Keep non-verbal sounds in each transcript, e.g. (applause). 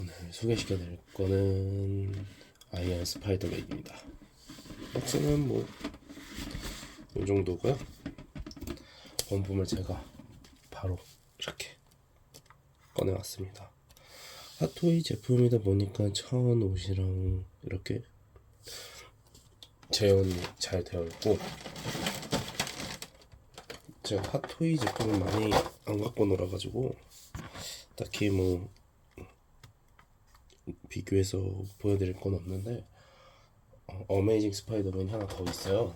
오늘 소개시켜 드릴 거는 아이언 스파이더맨입니다. 박스는 뭐, 이 정도고요. 원품을 제가 바로 이렇게 꺼내왔습니다. 핫토이 제품이다 보니까 천 옷이랑 이렇게 재현이 잘 되어 있고 제가 핫토이 제품을 많이 안 갖고 놀아가지고 딱히 뭐 비교해서 보여드릴 건 없는데 어, 어메이징 스파이더맨이 하나 더 있어요.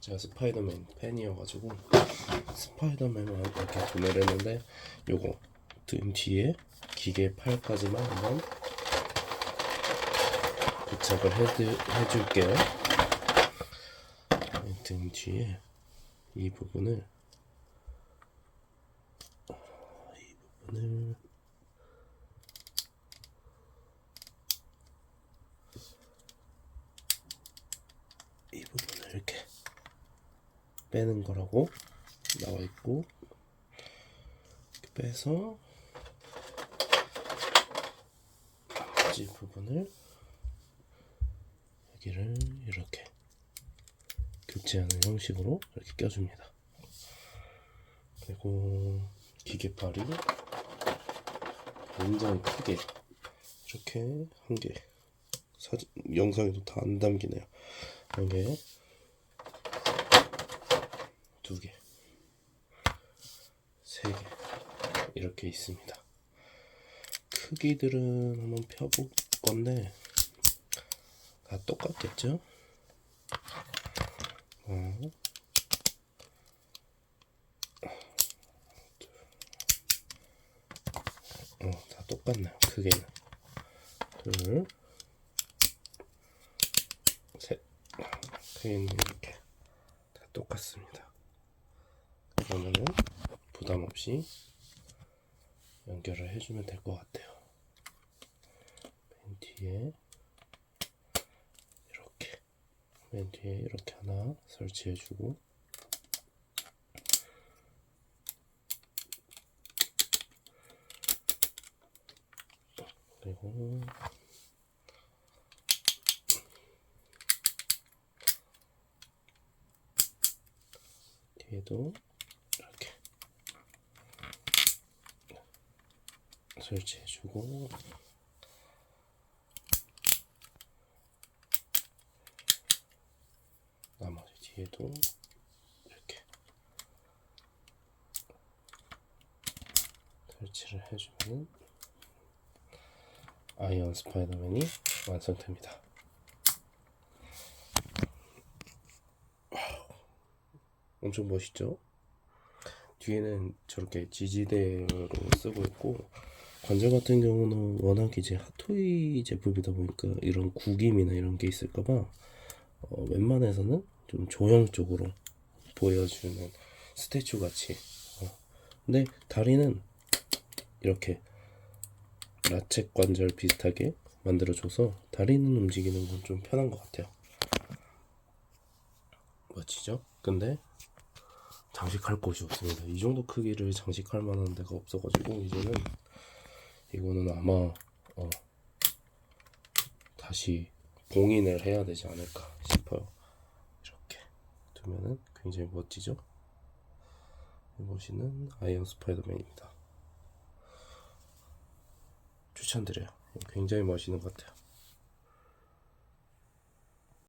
제가 스파이더맨 팬이어가지고 스파이더맨만 이렇게 구매를 했는데 요거 등 뒤에 기계 팔까지만 한번 부착을 해드, 해줄게요. 등 뒤에 이 부분을 이 부분을 이 부분을 이렇게 빼는 거라고 나와 있고 빼서 나머지 부분을 여기를 이렇게 교체하는 형식으로 이렇게 껴줍니다. 그리고 기계팔이 굉장히 크게 이렇게 한 개. 사진 영상에도 다 안 담기네요. 한 개, 두 개, 세 개. 이렇게 있습니다. 크기들은 한번 펴볼 건데 다 똑같겠죠? 어. 어, 다 똑같네요. 크기는. 둘, 셋. 크기는 이렇게 다 똑같습니다. 그러면은 부담 없이 연결을 해주면 될 것 같아요. 맨 뒤에 이렇게 맨 뒤에 이렇게 하나 설치해주고 그리고 뒤에도 이렇게 설치해주고 나머지 뒤에도 이렇게 설치를 해주면 아이언 스파이더맨이 완성됩니다. (laughs) 엄청 멋있죠? 뒤에는 저렇게 지지대로 쓰고 있고 관절 같은 경우는 워낙 이제 핫토이 제품이다 보니까 이런 구김이나 이런 게 있을까봐 어, 웬만해서는 좀 조형 쪽으로 보여주는 스태츄 같이 어. 근데 다리는 이렇게 라쳇 관절 비슷하게 만들어줘서 다리는 움직이는 건 좀 편한 것 같아요 멋지죠? 근데 장식할 곳이 없습니다. 이 정도 크기를 장식할 만한 데가 없어가지고 이제는 이거는 아마 어, 다시 봉인을 해야 되지 않을까 싶어요. 이렇게 두면은 굉장히 멋지죠? 이것이는 아이언 스파이더맨입니다. 추천드려요. 굉장히 멋있는 것 같아요.